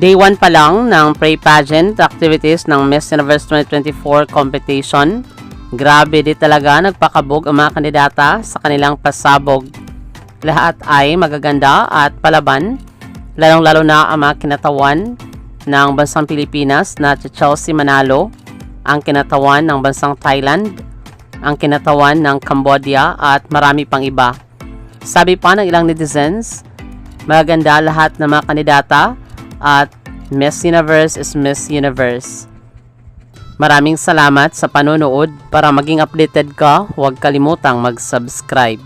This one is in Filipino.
Day 1 pa lang ng pre-pageant activities ng Miss Universe 2024 competition. Grabe di talaga nagpakabog ang mga kandidata sa kanilang pasabog. Lahat ay magaganda at palaban, lalong-lalo na ang mga kinatawan ng bansang Pilipinas na Chelsea Manalo, ang kinatawan ng bansang Thailand, ang kinatawan ng Cambodia at marami pang iba. Sabi pa ng ilang netizens, magaganda lahat ng mga kandidata at Miss Universe is Miss Universe. Maraming salamat sa panonood. Para maging updated ka, huwag kalimutang mag-subscribe.